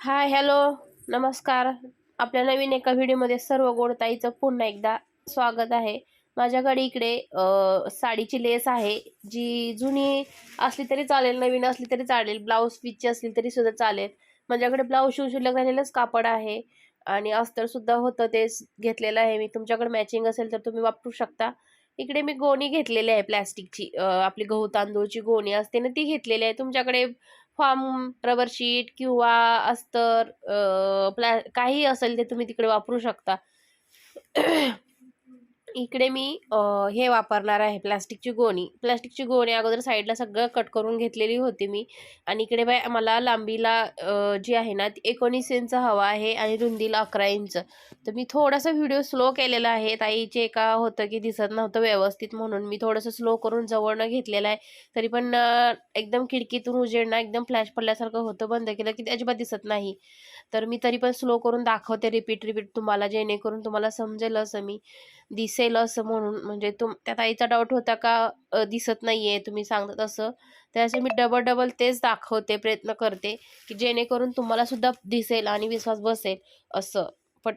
Hi hello. नमस्कार. आपल्या नवीन एका व्हिडिओमध्ये सर्व गोडताईचं पुन्हा एकदा स्वागत आहे. माझ्याकडे इकडे साडीची लेस आहे जी जुनी असली तरी चालेल नवीन असली तरी चालेल ब्लाऊज पीसची असली तरी सुद्धा चालेल. माझ्याकडे ब्लाऊज शिव शिल्लक राहिलेलंच कापड आहे आणि अस्तरसुद्धा होतं तेच घेतलेलं आहे मी. तुमच्याकडे मॅचिंग असेल तर तुम्ही वापरू शकता. इकडे मी गोणी घेतलेली आहे प्लॅस्टिकची आपली गहू तांदूळची गोणी असते ना ती घेतलेली आहे. तुमच्याकडे फॉर्म रबर शीट किंवा अस्तर प्लॅ काही असेल ते तुम्ही तिकडे वापरू शकता. इकडे मी हे वापरणार आहे प्लास्टिकची गोणी. प्लास्टिकची गोणी अगोदर साईडला सगळं कट करून घेतलेली होती मी. आणि इकडे बाय मला लांबीला जी आहे ना ती एकोणीस इंच हवा आहे आणि रुंदीला अकरा इंच. तर मी थोडासा व्हिडिओ स्लो केलेला आहे. ताईचे एका होतं की दिसत नव्हतं व्यवस्थित म्हणून मी थोडंसं स्लो करून जवळनं घेतलेलं आहे. तरी पण एकदम खिडकीतून उजेडणं एकदम फ्लॅश पडल्यासारखं होतं बंद केलं की अजिबात दिसत नाही. तर मी तरी पण स्लो करून दाखवते रिपीट रिपीट तुम्हाला जेणेकरून तुम्हाला समजेल असं मी दिसेल असं म्हणून. म्हणजे तुम त्या ताईचा डाऊट होता का? दिसत नाही आहे तुम्ही सांगता तसं. त्याचे मी डबल डबल तेच दाखवते प्रयत्न करते की जेणेकरून तुम्हाला सुद्धा दिसेल आणि विश्वास बसेल असं. पट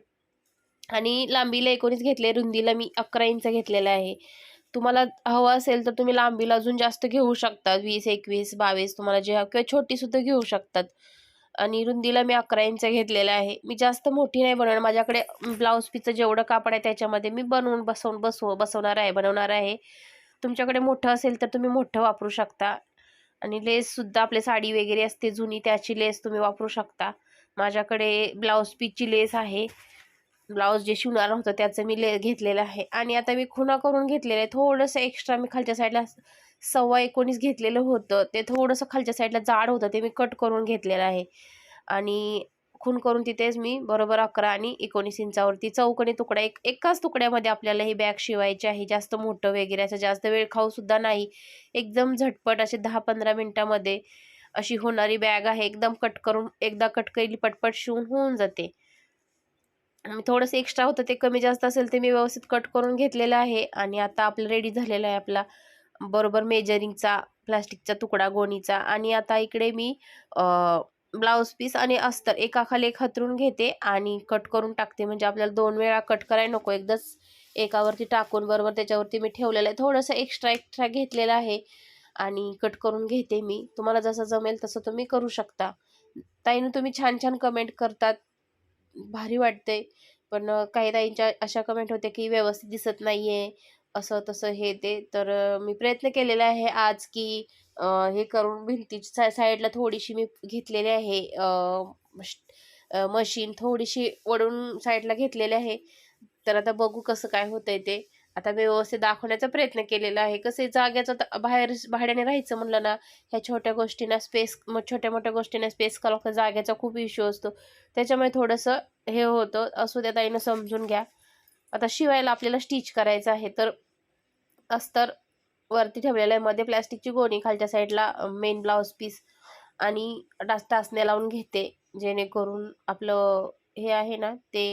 आणि लांबीला एकोणीस घेतले रुंदीला मी अकरा इंच घेतलेलं आहे. तुम्हाला हवं असेल तर तुम्ही लांबीला अजून जास्त घेऊ शकता. वीस एकवीस बावीस तुम्हाला जे किंवा छोटीसुद्धा घेऊ शकतात. आणि रुंदीला मी अकरा इंच घेतलेलं आहे. मी जास्त मोठी नाही बनवणार. माझ्याकडे ब्लाऊज पीचं जेवढं कापड आहे त्याच्यामध्ये मी बनवून बसवून बसव बसवणार आहे बनवणार आहे. तुमच्याकडे मोठं असेल तर तुम्ही मोठं वापरू शकता. आणि लेससुद्धा आपली साडी वगैरे असते जुनी त्याची लेस तुम्ही वापरू शकता. माझ्याकडे ब्लाऊज पीसची लेस आहे. ब्लाऊज जे शिवणार होतं त्याचं मी ले घेतलेलं आहे. आणि आता मी खुणा करून घेतलेलं आहे. थोडंसं एक्स्ट्रा मी खालच्या साईडला सव्वा एकोणीस घेतलेलं होतं. ते थोडंसं खालच्या साईडला जाड होतं. ते मी कट करून घेतलेलं आहे. आणि खून करून तिथेच मी बरोबर अकरा आणि एकोणीस इंचावरती चौकणी तुकडा एक एकाच तुकड्यामध्ये आपल्याला ही बॅग शिवायची आहे. जास्त मोठं वगैरे असं जास्त वेळ खाऊसुद्धा नाही. एकदम झटपट असे दहा पंधरा मिनटामध्ये अशी होणारी बॅग आहे. एकदम कट करून एकदा कट केली पटपट शिवून होऊन जाते. आणि थोडंसं एक्स्ट्रा होतं ते कमी जास्त असेल ते मी व्यवस्थित कट करून घेतलेलं आहे. आणि आता आपलं रेडी झालेला आहे आपला बरोबर मेजरिंगचा प्लास्टिकचा तुकडा गोणीचा आणि आता इकडे मी ब्लाऊज पीस आणि अस्तर एकाखाली एक हतरून घेते आणि कट करून टाकते. म्हणजे आपल्याला दोन वेळा कट करायला नको. एकदाच एकावरती टाकून बरोबर त्याच्यावरती मी ठेवलेलं आहे. थोडंसं एक्स्ट्रा एक्स्ट्रा घेतलेलं आहे आणि कट करून घेते मी. तुम्हाला जसं जमेल तसं तुम्ही करू शकता. ताईनं तुम्ही छान छान कमेंट करतात. भारी वाटते पण काही ताईंच्या अशा कमेंट होत्या की व्यवस्थित दिसत नाही आहे असं तसं हे ते. तर मी प्रयत्न केलेला आहे आज की हे करून भिंतीच्या साईडला थोडीशी मी घेतलेली आहे. मशीन थोडीशी वडून साईडला घेतलेली आहे. तर आता बघू कसं काय होतंय ते. आता व्यवस्थित दाखवण्याचा प्रयत्न केलेला आहे. कसं जाग्याचं बाहेर भाड्याने राहायचं म्हणलं ना ह्या छोट्या गोष्टींना स्पेस मग छोट्या मोठ्या गोष्टींना स्पेस करावं जाग्याचा खूप इश्यू असतो. त्याच्यामुळे थोडंसं हे होतं. असू द्या ताईनं समजून घ्या. आता शिवायला आपल्याला स्टिच करायचं आहे तर अस्तर वरती ठेवलेलं आहे. मध्ये प्लॅस्टिकची गोणी खालच्या साईडला मेन ब्लाऊज पीस आणि टास टासण्या लावून घेते. जेणेकरून आपलं हे आहे ना ते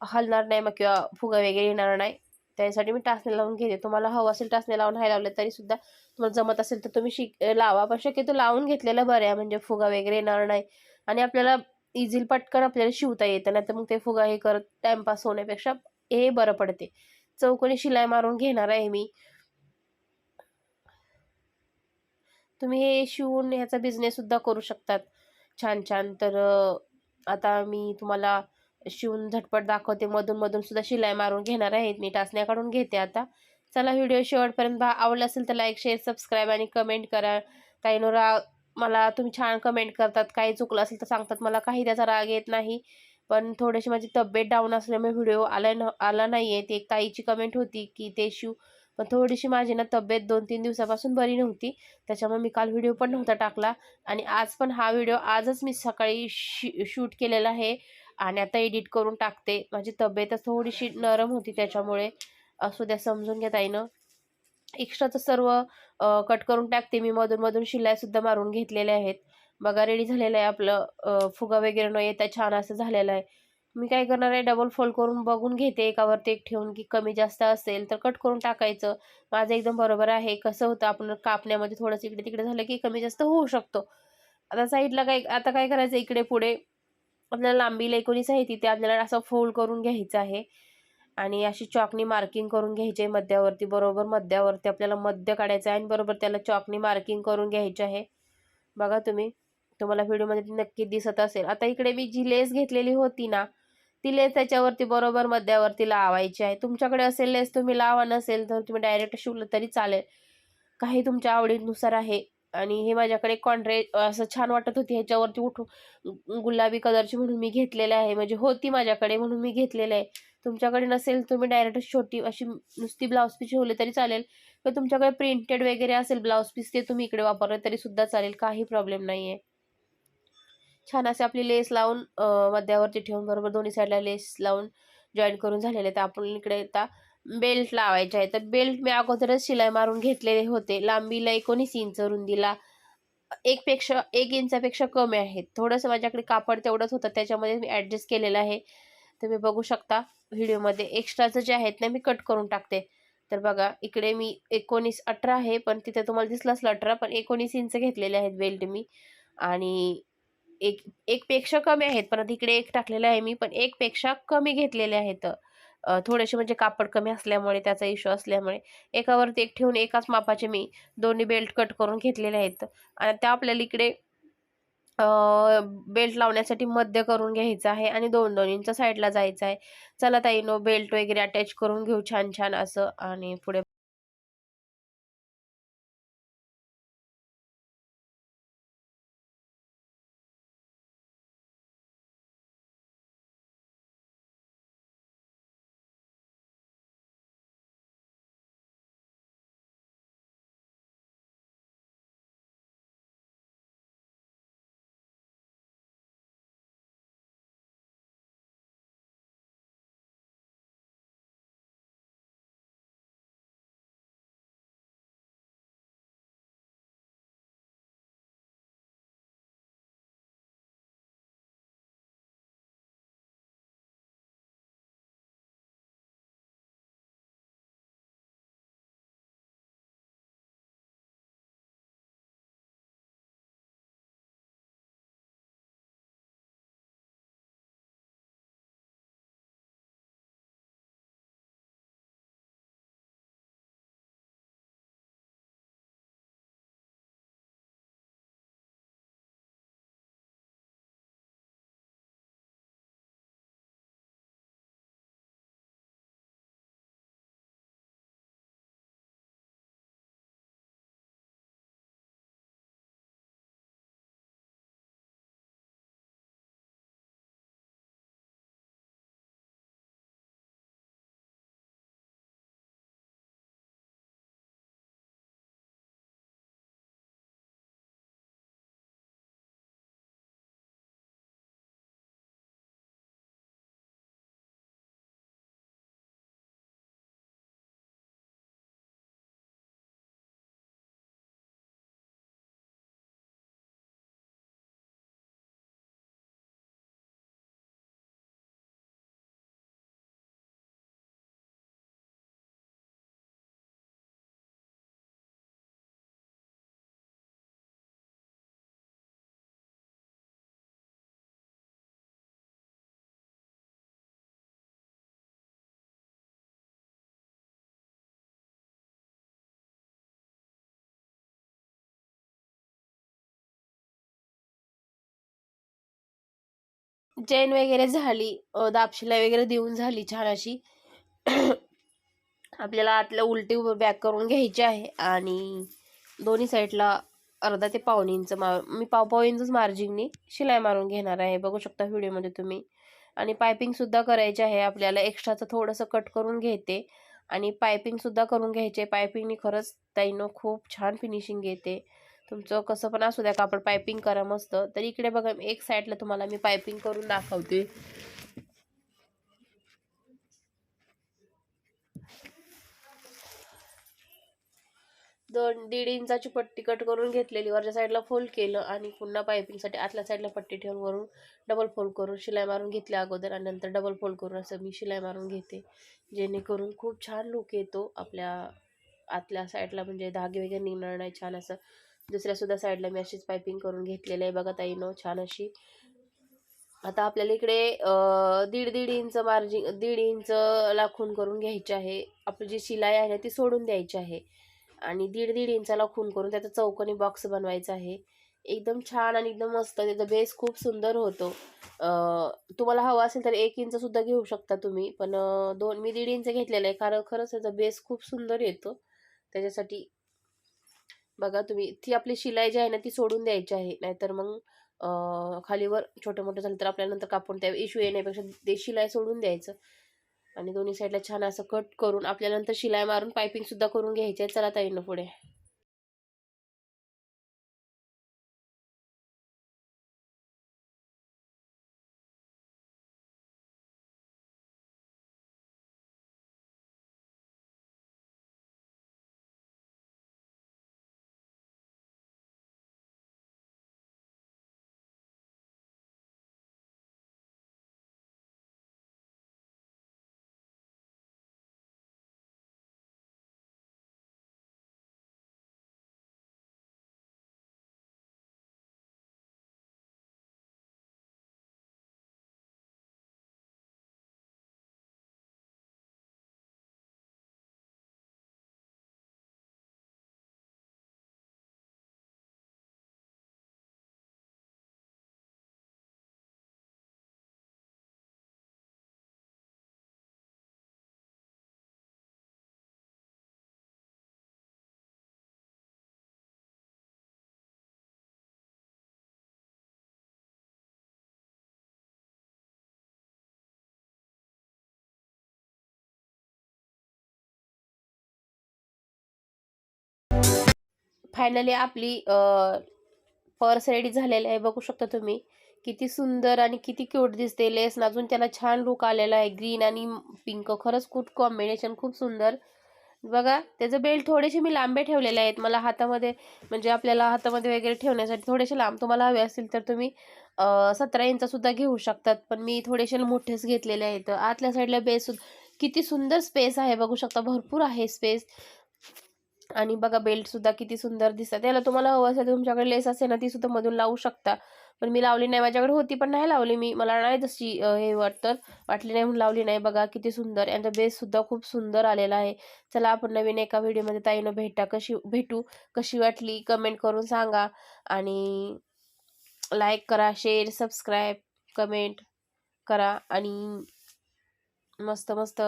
हलणार नाही मग किंवा फुगा वगैरे येणार नाही. त्यासाठी मी टाचणे लावून घेते. तुम्हाला हवं असेल टाचणे लावून नाही लावलं तरी सुद्धा तुम्हाला जमत असेल तर तुम्ही शिक लावा. पण शक्यतो लावून घेतलेलं बरं आहे. म्हणजे फुगा वगैरे येणार नाही. आणि आपल्याला इझिली पटकन आपल्याला शिवता येतं. नाही तर मग ते फुगा हे करत टाइमपास होण्यापेक्षा हे बरं पडते. चौकोनी शिलाई मारून घेणार आहे मी. तुम्ही हे शिवून ह्याचा बिझनेस सुद्धा करू शकतात. छान छान. तर आता मी तुम्हाला शिवून झटपट दाखवते. मधून मधून सुद्धा शिलाई मारून घेणार आहेत मी टाचण्या काढून घेते आता. चला व्हिडिओ शेवटपर्यंत भा आवडला असेल तर लाईक शेअर सबस्क्राईब आणि कमेंट करा. काही नोरा मला तुम्ही छान कमेंट करतात. काही चुकलं असेल तर सांगतात. मला काही त्याचा राग येत नाही. पण थोडीशी माझी तब्येत डाऊन असल्यामुळे व्हिडिओ आला न आला नाही आहे ती एक ताईची कमेंट होती की ते शिव. पण थोडीशी माझी ना तब्येत दोन तीन दिवसापासून बरी नव्हती. त्याच्यामुळे मी काल व्हिडिओ पण नव्हता टाकला. आणि आज पण हा व्हिडिओ आजच मी सकाळी शी शूट केलेला आहे. आणि आता एडिट करून टाकते. माझी तब्येतच थोडीशी नरम होती त्याच्यामुळे. असू द्या समजून घ्या ताईनं. एक्स्ट्राचं सर्व कट करून टाकते. मी मधून मधून शिलाईसुद्धा मारून घेतलेल्या आहेत. बघा रेडी झालेलं आहे आपलं फुगा वगैरे न येता छान असं झालेलं आहे. मी काय करणार आहे डबल फोल्ड करून बघून घेते एकावरती एक ठेवून की कमी जास्त असेल तर कट करून टाकायचं. माझं एकदम बरोबर आहे. कसं होतं आपण कापण्यामध्ये थोडंसं इकडे तिकडे झालं की कमी जास्त होऊ शकतो. आता साईडला काय आता काय करायचं इकडे पुढे आपल्याला लांबीला एकोणीस आहे तिथे आपल्याला असं फोल्ड करून घ्यायचं आहे. आणि अशी चॉकनी मार्किंग करून घ्यायची आहे मध्यावरती बरोबर मध्यावरती आपल्याला मध्य काढायचं आहे आणि बरोबर त्याला चॉकनी मार्किंग करून घ्यायची आहे. बघा तुम्ही. तुम्हाला व्हिडिओमध्ये नक्की दिसत असेल. आता इकडे मी जी लेस घेतलेली होती ना ती लेस त्याच्यावरती बरोबर मध्यावरती लावायची आहे. तुमच्याकडे असेल लेस तुम्ही लावा नसेल तर तुम्ही डायरेक्ट शिवलं तरी चालेल. काही तुमच्या आवडीनुसार आहे. आणि हे माझ्याकडे कॉन्ट्रे असं छान वाटत होती. ह्याच्यावरती उठून गुलाबी कलरची म्हणून मी घेतलेले आहे. म्हणजे होती माझ्याकडे म्हणून मी घेतलेले आहे. तुमच्याकडे नसेल तुम्ही डायरेक्ट छोटी अशी नुसती ब्लाऊज पीस शिवले तरी चालेल. किंवा तुमच्याकडे प्रिंटेड वगैरे असेल ब्लाऊज पीस ते तुम्ही इकडे वापरले तरी सुद्धा चालेल. काही प्रॉब्लेम नाही आहे छान असे आपली लेस लावून मध्यावरती ठेवून बरोबर दोन्ही साईडला लेस लावून जॉईन करून झालेले तर आपण इकडे आता बेल्ट लावायचे आहे तर बेल्ट मी अगोदरच शिलाई मारून घेतलेले होते. लांबीला एकोणीस इंच रुंदीला एकपेक्षा एक इंचापेक्षा कमी आहेत. थोडंसं माझ्याकडे कापड तेवढंच होतं. त्याच्यामध्ये मी ॲडजस्ट केलेलं आहे. तुम्ही बघू शकता व्हिडिओमध्ये एक्स्ट्राचं जे आहेत ना मी कट करून टाकते. तर बघा इकडे मी एकोणीस अठरा आहे पण तिथे तुम्हाला दिसलं असलं अठरा पण एकोणीस इंच घेतलेले आहेत बेल्ट मी. आणि एक एकपेक्षा कमी आहेत. पण इकडे एक टाकलेलं आहे मी पण एकपेक्षा कमी घेतलेले आहेत. थोडेसे म्हणजे कापड कमी असल्यामुळे त्याचा इश्यू असल्यामुळे एकावरती एक ठेवून एकाच मापाचे मी दोन्ही बेल्ट कट करून घेतलेले आहेत. आणि त्या आपल्याला इकडे बेल्ट लावण्यासाठी मध्य करून घ्यायचं आहे आणि दोन दोन इंच साईडला जायचं आहे. चला ताई नो बेल्ट वगैरे अटॅच करून घेऊ छान छान असं आणि पुढे चेन वगैरे झाली दापशिला वगैरे देऊन झाली छान अशी. आपल्याला आतल्या उलटी बॅक करून घ्यायची आहे आणि दोन्ही साईडला अर्धा ते पाऊन इंच मा मी पाव पाव इंचच मार्जिंगनी शिलाई मारून घेणार आहे. बघू शकता व्हिडिओमध्ये तुम्ही. आणि पायपिंगसुद्धा करायची आहे. आपल्याला एक्स्ट्राचं थोडंसं कट करून घेते. आणि पायपिंगसुद्धा करून घ्यायचे. पायपिंगनी खरंच ताईनं खूप छान फिनिशिंग येते. तुमचं कसं पण असू द्या कापड पायपिंग करा मस्त. तर इकडे बघा एक साईडला तुम्हाला मी पायपिंग करून दाखवते. दोन दीड इंचाची पट्टी कट करून घेतलेली वरच्या साईडला फोल्ड केलं आणि पुन्हा पायपिंगसाठी आतल्या साईडला पट्टी ठेवून वरून डबल फोल्ड करून शिलाई मारून घेतल्या अगोदर आणि नंतर डबल फोल्ड करून असं मी शिलाई मारून घेते. जेणेकरून खूप छान लुक येतो आपल्या आतल्या साईडला म्हणजे धागे वगैरे निघणार नाही छान असं. दुसऱ्या सुद्धा साईडला मी अशीच पायपिंग करून घेतलेलं आहे. बघा ताईनो छान अशी. आता आपल्याला इकडे दीड दीड इंच मार्जिन दीड इंच लाखून करून घ्यायची आहे. आपली जी शिलाई आहे ना ती सोडून द्यायची आहे. आणि दीड दीड इंचाला खून करून त्याचा चौकोनी बॉक्स बनवायचा आहे. एकदम छान आणि एकदम मस्त त्याचा बेस खूप सुंदर होतो. तुम्हाला हवा असेल तर एक इंच सुद्धा घेऊ शकता तुम्ही. पण दोन मी दीड इंच घेतलेलं आहे. कारण खरंच त्याचा बेस खूप सुंदर येतो. त्याच्यासाठी बघा तुम्ही ती आपली शिलाई जी आहे ना ती सोडून द्यायची आहे. नाहीतर मग खालीवर छोटं मोठं झालं तर आपल्याला नंतर कापून त्या इश्यू येण्यापेक्षा ते शिलाई सोडून द्यायचं. आणि दोन्ही साईडला छान असं कट करून आपल्यानंतर शिलाई मारून पायपिंगसुद्धा करून घ्यायची आहे. चला ताईनं पुढे. फायनली आपली पर्स रेडी झालेली आहे. बघू शकता तुम्ही. किती सुंदर आणि किती क्यूट दिसते. लेस अजून त्याला छान लुक आलेला आहे. ग्रीन आणि पिंक खरंच खूप कॉम्बिनेशन खूप सुंदर. बघा त्याचं बेल्ट थोडेसे मी लांबे ठेवलेले आहेत. मला हातामध्ये म्हणजे आपल्याला हातामध्ये वगैरे ठेवण्यासाठी थोडेसे लांब तुम्हाला हवे असतील तर तुम्ही सतरा इंचसुद्धा घेऊ शकतात. पण मी थोडेसे मोठेच घेतलेले आहेत. आतल्या साईडला बेस किती सुंदर स्पेस आहे. बघू शकता भरपूर आहे स्पेस आणि बघा बेल्टसुद्धा किती सुंदर दिसतात याला तुम्हाला हवं असेल तुमच्याकडे लेस असेल ना ती सुद्धा मधून लावू शकता. पण मी लावली नाही माझ्याकडे होती पण नाही लावली मी. मला नाही तशी हे वाटतं. वाटली नाही म्हणून लावली नाही. बघा किती सुंदर. यांचा बेससुद्धा खूप सुंदर आलेला आहे. चला आपण नवीन एका व्हिडिओमध्ये ताईनं भेटा कशी भेटू कशी वाटली? कमेंट करून सांगा. आणि लाईक करा शेअर सबस्क्राईब कमेंट करा. आणि मस्त मस्त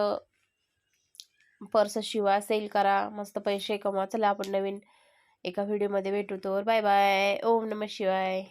पर्स शिवा सेल करा मस्त पैसे कमवा चला आपण नवीन एका व्हिडिओमध्ये भेटू तर बाय बाय ओम नम शिवाय.